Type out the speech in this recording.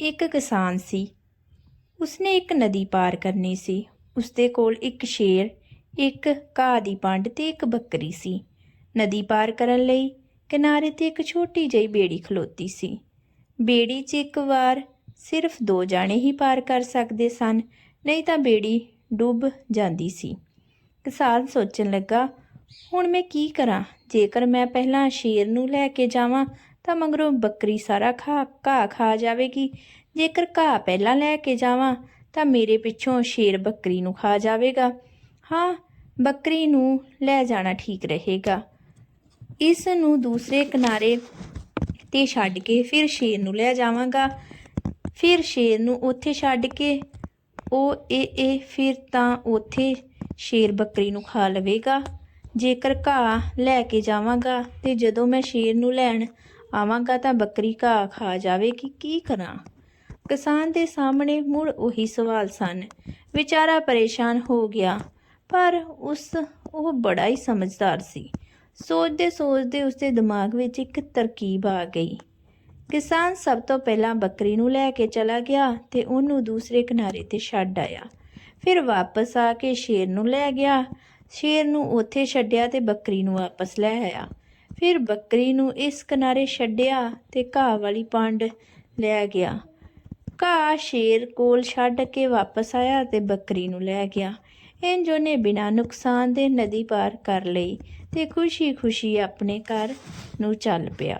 ਇੱਕ ਕਿਸਾਨ ਸੀ। ਉਸਨੇ ਇੱਕ ਨਦੀ ਪਾਰ ਕਰਨੀ ਸੀ। ਉਸਦੇ ਕੋਲ ਇੱਕ ਸ਼ੇਰ, ਇੱਕ ਘਾਹ ਦੀ ਪੰਡ ਤੇ ਇੱਕ ਬੱਕਰੀ ਸੀ। ਨਦੀ ਪਾਰ ਕਰਨ ਲਈ ਕਿਨਾਰੇ ਤੇ ਇੱਕ ਛੋਟੀ ਜਿਹੀ ਬੇੜੀ ਖਲੋਤੀ ਸੀ। ਬੇੜੀ 'ਚ ਇੱਕ ਵਾਰ ਸਿਰਫ ਦੋ ਜਾਣੇ ਹੀ ਪਾਰ ਕਰ ਸਕਦੇ ਸਨ, ਨਹੀਂ ਤਾਂ ਬੇੜੀ ਡੁੱਬ ਜਾਂਦੀ ਸੀ। ਕਿਸਾਨ ਸੋਚਣ ਲੱਗਾ, ਹੁਣ ਮੈਂ ਕੀ ਕਰਾਂ? ਜੇਕਰ ਮੈਂ ਪਹਿਲਾਂ ਸ਼ੇਰ ਨੂੰ ਲੈ ਕੇ ਜਾਵਾਂ ਤਾਂ ਮਗਰੋਂ ਬੱਕਰੀ ਸਾਰਾ ਖਾ, ਘਾਹ ਖਾ ਜਾਵੇਗੀ। ਜੇਕਰ ਘਾਹ ਪਹਿਲਾਂ ਲੈ ਕੇ ਜਾਵਾਂ, ਤਾਂ ਮੇਰੇ ਪਿੱਛੋਂ ਸ਼ੇਰ ਬੱਕਰੀ ਨੂੰ ਖਾ ਜਾਵੇਗਾ। ਹਾਂ, ਬੱਕਰੀ ਨੂੰ ਲੈ ਜਾਣਾ ਠੀਕ ਰਹੇਗਾ। ਇਸ ਨੂੰ ਦੂਸਰੇ ਕਿਨਾਰੇ ਤੇ ਛੱਡ ਕੇ ਫਿਰ ਸ਼ੇਰ ਨੂੰ ਲੈ ਜਾਵਾਂਗਾ। ਫਿਰ ਸ਼ੇਰ ਨੂੰ ਉੱਥੇ ਛੱਡ ਕੇ ਉਹ ਇਹ ਇਹ, ਫਿਰ ਤਾਂ ਉੱਥੇ ਸ਼ੇਰ ਬੱਕਰੀ ਨੂੰ ਖਾ ਲਵੇਗਾ। ਜੇਕਰ ਘਾਹ ਲੈ ਕੇ ਜਾਵਾਂਗਾ ਤੇ ਜਦੋਂ ਮੈਂ ਸ਼ੇਰ ਨੂੰ ਲੈਣ ਆਵਾਂਗਾ ਤਾਂ ਬੱਕਰੀ ਘਾਹ ਖਾ ਜਾਵੇਗੀ ਕੀ ਕਰਾਂ? ਕਿਸਾਨ ਦੇ ਸਾਹਮਣੇ ਮੁੜ ਉਹੀ ਸਵਾਲ ਸਨ। ਵਿਚਾਰਾ ਪਰੇਸ਼ਾਨ ਹੋ ਗਿਆ, ਪਰ ਉਸ, ਉਹ ਬੜਾ ਹੀ ਸਮਝਦਾਰ ਸੀ। ਸੋਚਦੇ ਸੋਚਦੇ ਉਸਦੇ ਦਿਮਾਗ ਵਿੱਚ ਇੱਕ ਤਰਕੀਬ ਆ ਗਈ। ਕਿਸਾਨ ਸਭ ਤੋਂ ਪਹਿਲਾਂ ਬੱਕਰੀ ਨੂੰ ਲੈ ਕੇ ਚਲਾ ਗਿਆ ਤੇ ਉਹਨੂੰ ਦੂਸਰੇ ਕਿਨਾਰੇ ਤੇ ਛੱਡ ਆਇਆ। ਫਿਰ ਵਾਪਸ ਆ ਕੇ ਸ਼ੇਰ ਨੂੰ ਲੈ ਗਿਆ। ਸ਼ੇਰ ਨੂੰ ਉੱਥੇ ਛੱਡਿਆ ਤੇ ਬੱਕਰੀ ਨੂੰ ਵਾਪਸ ਲੈ ਆਇਆ। ਫਿਰ ਬੱਕਰੀ ਨੂੰ ਇਸ ਕਿਨਾਰੇ ਛੱਡਿਆ ਤੇ ਘਾਹ ਵਾਲੀ ਪੰਡ ਲੈ ਗਿਆ। ਘਾਹ ਸ਼ੇਰ ਕੋਲ ਛੱਡ ਕੇ ਵਾਪਸ ਆਇਆ ਤੇ ਬੱਕਰੀ ਨੂੰ ਲੈ ਗਿਆ। ਇੰਜ ਉਹਨੇ ਬਿਨਾਂ ਨੁਕਸਾਨ ਦੇ ਨਦੀ ਪਾਰ ਕਰ ਲਈ ਤੇ ਖੁਸ਼ੀ-ਖੁਸ਼ੀ ਆਪਣੇ ਘਰ ਨੂੰ ਚੱਲ ਪਿਆ।